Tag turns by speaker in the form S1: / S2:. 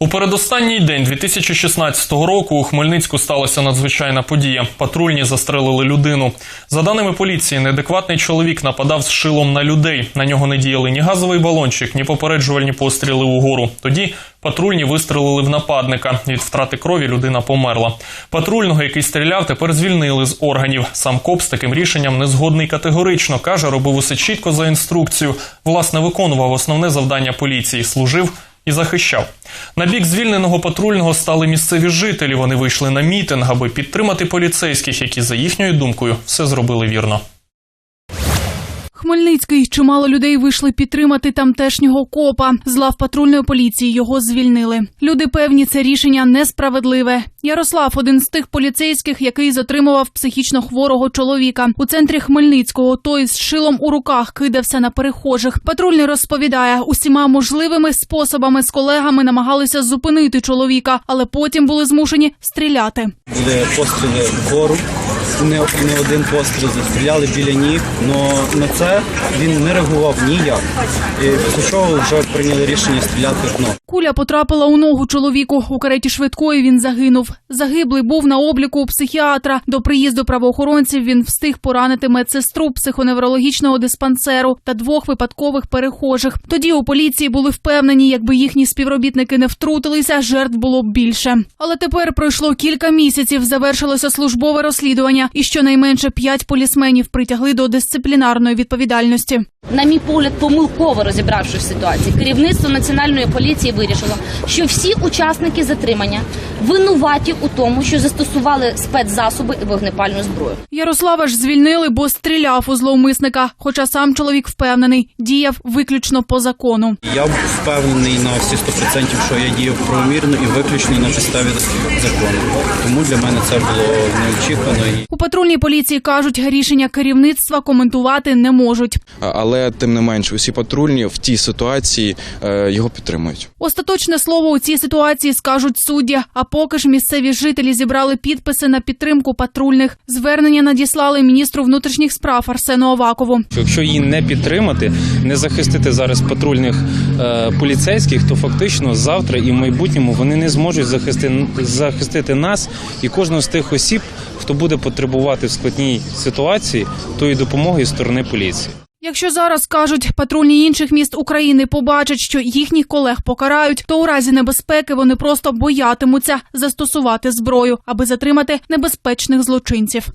S1: У передостанній день 2016 року у Хмельницьку сталася надзвичайна подія. Патрульні застрелили людину. За даними поліції, неадекватний чоловік нападав з шилом на людей. На нього не діяли ні газовий балончик, ні попереджувальні постріли угору. Тоді патрульні вистрелили в нападника. Від втрати крові людина померла. Патрульного, який стріляв, тепер звільнили з органів. Сам коп з таким рішенням не згодний категорично. каже, робив усе чітко за інструкцію. Власне, виконував основне завдання поліції. Служив і захищав. На бік звільненого патрульного стали місцеві жителі. Вони вийшли на мітинг, аби підтримати поліцейських, які за їхньою думкою все зробили вірно.
S2: Хмельницький чимало людей вийшли підтримати тамтешнього копа. З лав патрульної поліції його звільнили. Люди певні, це рішення несправедливе. Ярослав один з тих поліцейських, який затримував психічно хворого чоловіка. У центрі Хмельницького той з шилом у руках кидався на перехожих. Патрульний розповідає, усіма можливими способами з колегами намагалися зупинити чоловіка, але потім були змушені стріляти.
S3: Були постріли вгору, не, не один постріл застріляли біля ніг, але на це він не реагував ніяк. І після чого вже прийняли рішення стріляти в дно.
S2: Куля потрапила у ногу чоловіку. У кареті швидкої він загинув. Загиблий був на обліку у психіатра. До приїзду правоохоронців він встиг поранити медсестру психоневрологічного диспансеру та двох випадкових перехожих. Тоді у поліції були впевнені, якби їхні співробітники не втрутилися, жертв було б більше. Але тепер пройшло кілька місяців. Завершилося службове розслідування, і щонайменше п'ять полісменів притягли до дисциплінарної відповідальності.
S4: на мій погляд, помилково розібравшись в ситуації, керівництво національної поліції вирішило, що всі учасники затримання винуваті у тому, що застосували спецзасоби і вогнепальну зброю.
S2: Ярослава ж звільнили, бо стріляв у зловмисника. Хоча сам чоловік впевнений, діяв виключно по закону.
S3: Я впевнений на всі 100%, що я діяв правомірно і виключно на підставі закону. Тому для мене це було неочікувано.
S2: У патрульній поліції кажуть, рішення керівництва коментувати не можуть.
S5: Але тим не менш усі патрульні в тій ситуації е, його підтримують.
S2: Остаточне слово у цій ситуації скажуть судді. А поки ж місцеві жителі зібрали підписи на підтримку патрульних. Звернення надіслали міністру внутрішніх справ Арсену Авакову.
S6: Якщо її не підтримати, не захистити зараз патрульних е, поліцейських, то фактично завтра і в майбутньому вони не зможуть захисти, захистити нас і кожного з тих осіб, хто буде потребувати в складній ситуації тої допомоги з сторони поліції.
S2: Якщо зараз кажуть, патрульні інших міст України побачать, що їхніх колег покарають, то у разі небезпеки вони просто боятимуться застосувати зброю, аби затримати небезпечних злочинців.